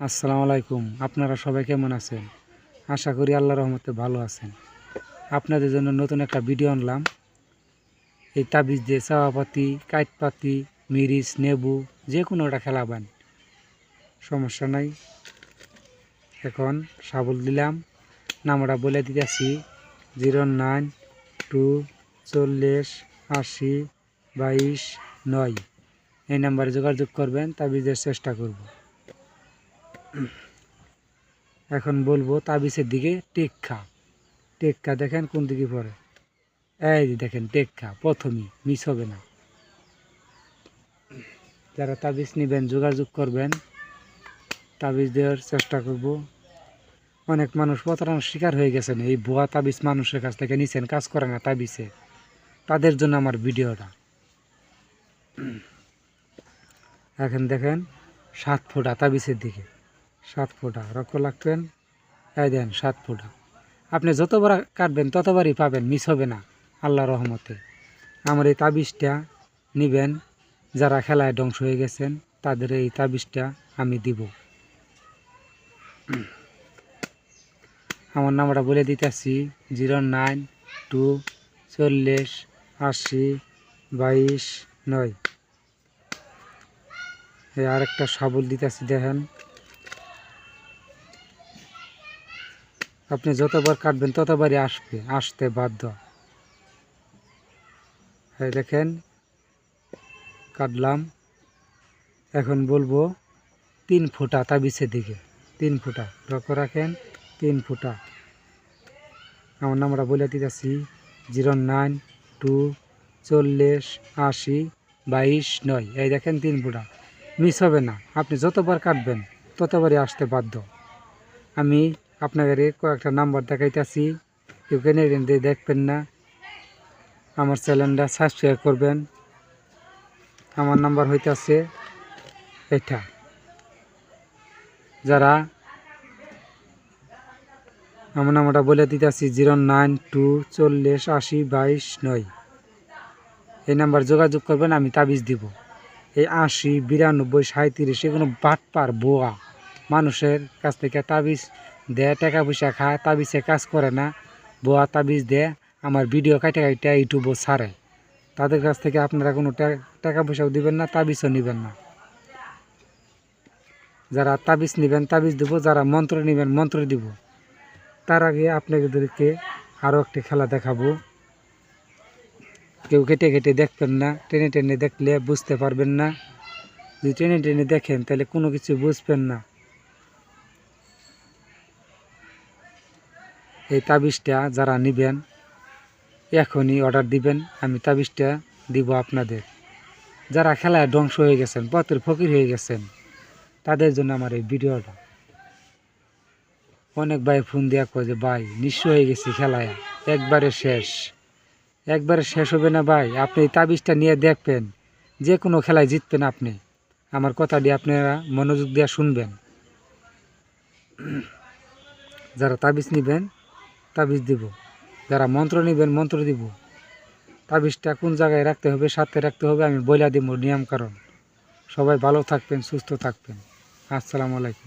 আসসালামু আলাইকুম। আপনারা সবাই কেমন আছেন? আশা করি আল্লাহ রহমতে ভালো আছেন। আপনাদের জন্য নতুন একটা ভিডিও আনলাম। এই তাবিজ দিয়ে চাওয়াপাতি কাইটপাতি মিরিচ, নেবু যে কোনো একটা খেলাবেন সমস্যা নাই। এখন সাবল দিলাম। নামটা বলে দিতেছি। জিরো নাইন টু চল্লিশ আশি বাইশ নয়। এই নাম্বারে যোগাযোগ করবেন, তাবিজের চেষ্টা করব। এখন বলব তাবিজের দিকে টেক্কা। টেক্কা দেখেন কোন দিকে পড়ে। এই দেখেন টেক্কা, প্রথমেই মিস হবে না। যারা তাবিজ নেবেন, যোগাযোগ করবেন, তাবিজ দেওয়ার চেষ্টা করব। অনেক মানুষ প্রতারণার শিকার হয়ে গেছেন। এই ভুয়া তাবিজ মানুষের কাছ থেকে নিছেন, কাজ করে না তাবিজে। তাদের জন্য আমার ভিডিওটা। এখন দেখেন সাত ফোঁটা তাবিজের দিকে। সাত ফোঁটা। রক্ত লাগবেন এই দেন, সাত ফোঁটা। আপনি যতবার কাটবেন, ততবারই পাবেন, মিস হবে না, আল্লাহ রহমতে। আমার এই তাবিজটা নিবেন, যারা খেলায় ধ্বংস হয়ে গেছেন, তাদের এই তাবিজটা আমি দিব। আমার নামটা বলে দিতেছি জিরো নাইন টু চল্লিশ আশি বাইশ নয়। এই আরেকটা সাবল দিতেছি দেখেন। আপনি যতবার কাটবেন ততবারই আসবে, আসতে বাধ্য। এই দেখেন কাটলাম এখন বলব, তিন ফুটা তাবিজের দিকে, তিন ফুটা। লক্ষ্য রাখেন, তিন ফুটা। আমার নামটা বলে দিতেছি, জিরো নাইন টু চল্লিশ আশি বাইশ নয়। এই দেখেন, তিন ফুটা। মিস হবে না। আপনি যতবার কাটবেন ততবারই আসতে বাধ্য। আমি আপনাদের কয়েকটা নাম্বার দেখাইতেছি। কেউ কেনে দিয়ে দেখবেন না। আমার চ্যানেলটা সাবস্ক্রাইব করবেন। আমার নাম্বার হইতেছে এটা যারা আমার নাম্বারটা বলে দিতেছি জিরো নাইন টু চল্লিশ আশি বাইশ নয়। এই নাম্বার যোগাযোগ করবেন, আমি তাবিজ দিব। এই আশি বিরানব্বই সাঁত্রিশ এগুলো বাটপার বোয়া মানুষের কাছ থেকে তাবিজ দেয় টাকা পয়সা খায় তাবিজে কাজ করে না। বোয়া তাবিজ দেয় আমার ভিডিও কাটে কাটে ইউটিউবও ছাড়ে। তাদের কাছ থেকে আপনারা কোনো টাকা পয়সাও দিবেন না, তাবিজও নেবেন না। যারা তাবিজ নেবেন, তাবিজ দেবো। যারা মন্ত্র নেবেন, মন্ত্র দিব। তার আগে আপনাদেরকে আরও একটি খেলা দেখাবো। কেউ কেটে কেটে দেখবেন না, টেনে টেনে দেখলে বুঝতে পারবেন না। যদি টেনে টেনে দেখেন, তাহলে কোনো কিছু বুঝবেন না। এই তাবিজটা যারা নেবেন, এখনই অর্ডার দিবেন, আমি তাবিজটা দিব আপনাদের। যারা খেলায় ধ্বংস হয়ে গেছেন, পথের ফকির হয়ে গেছেন, তাদের জন্য আমার এই ভিডিওটা। অনেক ভাই ফোন দেওয়া কয় যে, ভাই, নিঃস্ব হয়ে গেছি খেলায়, একবারে শেষ। একবারে শেষ হবে না ভাই, আপনি এই তাবিজটা নিয়ে দেখবেন যে কোনো খেলায় জিতবেন আপনি। আমার কথাটি আপনারা মনোযোগ দিয়ে শুনবেন। যারা তাবিজ নেবেন তাবিজ দিব। যারা মন্ত্র নেবেন, মন্ত্র দিব। তাবিজটা কোন জায়গায় রাখতে হবে, সাথে রাখতে হবে, আমি বইলা দিব নিয়ম কারণ। সবাই ভালো থাকবেন, সুস্থ থাকবেন। আসসালামু আলাইকুম।